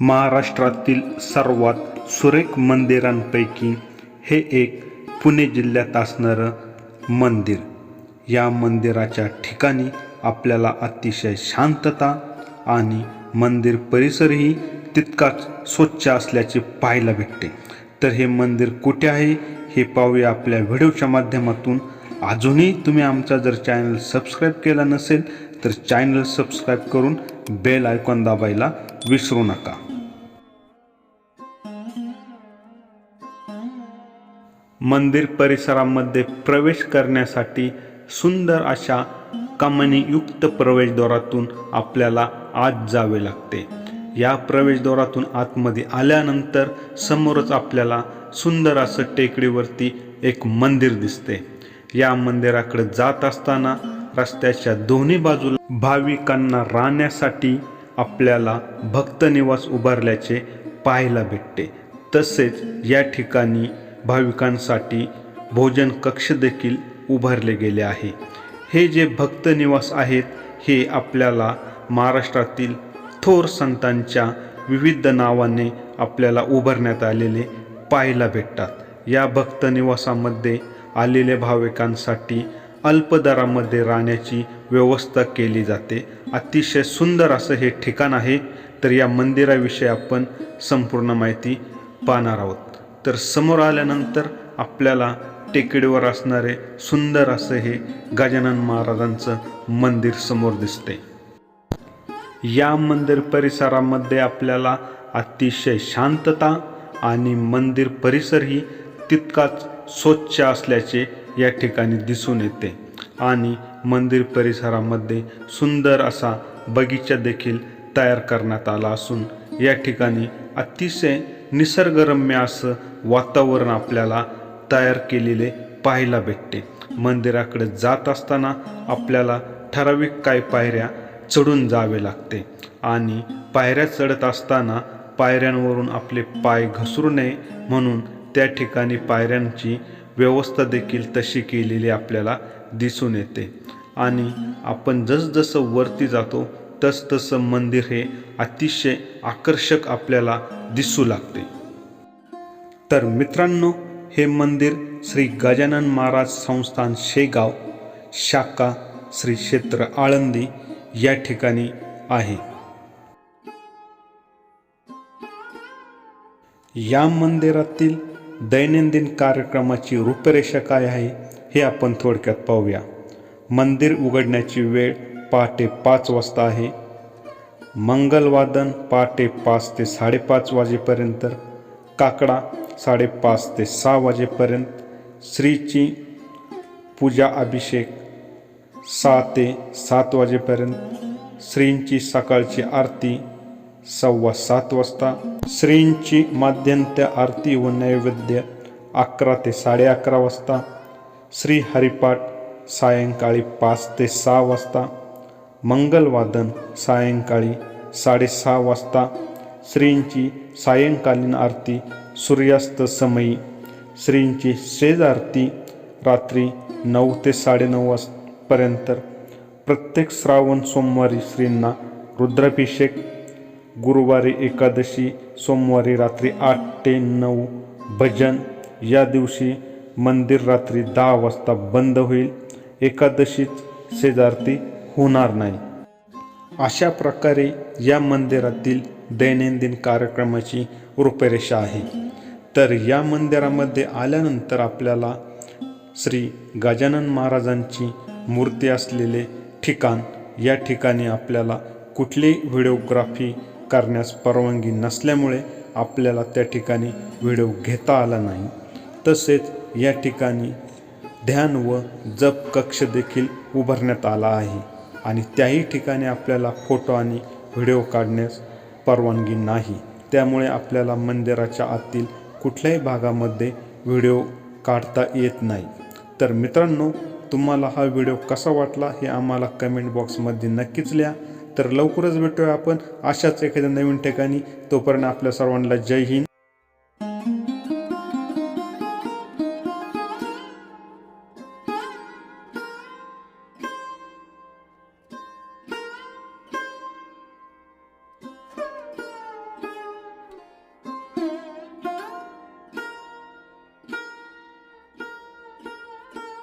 महाराष्ट्रातील सर्वात सुरेख मंदिरांपैकी हे एक पुणे जिल्ह्यात असणारं मंदिर. या मंदिराच्या ठिकाणी आपल्याला अतिशय शांतता आणि मंदिर परिसरही तितकाच स्वच्छ असल्याचे पाहायला भेटते. तर हे मंदिर कुठे आहे हे पाहूया आपल्या व्हिडिओच्या माध्यमातून. अजूनही तुम्ही आमचा जर चॅनल सबस्क्राईब केला नसेल तर चॅनल सबस्क्राईब करून बेल आयकॉन दाबायला विसरू नका. मंदिर परिसरामध्ये प्रवेश करण्यासाठी सुंदर अशा कमानीयुक्त प्रवेशद्वारातून आपल्याला आत जावे लागते. या प्रवेशद्वारातून आतमध्ये आल्यानंतर समोरच आपल्याला सुंदर असं टेकडीवरती एक मंदिर दिसते. या मंदिराकडे जात असताना रस्त्याच्या दोन्ही बाजूला भाविकांना राहण्यासाठी आपल्याला भक्तनिवास उभारल्याचे पाहायला भेटते. तसेच या ठिकाणी भाविकांसाठी भोजन कक्ष देखील उभारले गेले आहे. हे जे भक्त निवास आहेत हे आपल्याला महाराष्ट्रातील थोर संतांच्या विविध नावाने आपल्याला उभारण्यात आलेले पाहायला भेटतात. या भक्त निवासामध्ये आलेल्या भाविकांसाठी अल्पदरामध्ये राहण्याची व्यवस्था केली जाते. अतिशय सुंदर असं हे ठिकाण आहे तर या मंदिराविषयी आपण संपूर्ण माहिती पाहणार आहोत. तर समोर आल्यानंतर आपल्याला टेकडीवर असणारे सुंदर असं हे गजानन महाराजांचं मंदिर समोर दिसते. या मंदिर परिसरामध्ये आपल्याला अतिशय शांतता आणि मंदिर परिसरही तितकाच स्वच्छ असल्याचे या ठिकाणी दिसून येते आणि मंदिर परिसरामध्ये सुंदर असा बगीचा देखील तयार करण्यात आला असून या ठिकाणी अतिशय निसर्गरम्य असं वातावरण आपल्याला तयार केलेले पाहायला भेटते. मंदिराकडे जात असताना आपल्याला ठराविक काही पायऱ्या चढून जावे लागते आणि पायऱ्या चढत असताना पायऱ्यांवरून आपले पाय घसरू नये म्हणून त्या ठिकाणी पायऱ्यांची व्यवस्था देखील तशी केलेली आपल्याला दिसून येते. आणि आपण जसजसं वरती जातो तसतसं मंदिर हे अतिशय आकर्षक आपल्याला दिसू लागते. तर मित्रांनो हे मंदिर श्री गजानन महाराज संस्थान शेगाव शाखा श्री क्षेत्र आळंदी या ठिकाणी आहे. या मंदिरातील दैनंदिन कार्यक्रमाची रूपरेषा काय आहे हे आपण थोडक्यात पाहूया. मंदिर उघडण्याची वेळ पहाटे पाच वाजता आहे. मंगलवादन पहाटे पाच ते साडेपाच वाजेपर्यंत काकडा साडेपाच ते सहा वाजेपर्यंत श्रीची पूजा अभिषेक सहा ते सात वाजेपर्यंत श्रींची सकाळची आरती सव्वा सात वाजता श्रींची माध्यंत्य आरती व नैवेद्य अकरा ते साडे अकरा वाजता श्री हरिपाठ सायंकाळी पाच ते सहा वाजता मंगलवादन सायंकाळी साडेसहा वाजता. श्रींची सायंकालीन आरती सूर्यास्त समयी. श्रींची सेज आरती रात्री नऊ ते साडेनऊ वाजपर्यंत प्रत्येक श्रावण सोमवारी श्रींना रुद्राभिषेक. गुरुवारी एकादशी सोमवारी रात्री आठ ते नऊ भजन. या दिवशी मंदिर रात्री दहा वाजता बंद होईल. एकादशीच शेजारती होणार नाही. अशा प्रकारे या मंदिरातील दैनंदिन कार्यक्रमाची रूपरेषा आहे. तर या मंदिरामध्ये आल्यानंतर आपल्याला श्री गजानन महाराजांची मूर्ती असलेले ठिकाण या ठिकाणी आपल्याला कुठलीही व्हिडिओग्राफी करण्यास परवानगी नसल्यामुळे आपल्याला त्या ठिकाणी व्हिडिओ घेता आला नाही. तसेच या ठिकाणी ध्यान व जप कक्ष देखील उभारण्यात आला आहे. आणि त्याही ठिकाणी आपल्याला फोटो आणि व्हिडिओ काढण्यास परवानगी नाही. त्यामुळे आपल्याला मंदिराच्या आतील कुठल्याही भागामध्ये व्हिडिओ काढता येत नाही. तर मित्रांनो तुम्हाला हा व्हिडिओ कसा वाटला हे आम्हाला कमेंट बॉक्समध्ये नक्कीच लिहा. तर लवकरच भेटूया आपण अशाच एखाद्या नवीन ठिकाणी. तोपर्यंत आपल्या सर्वांना जय हिंद.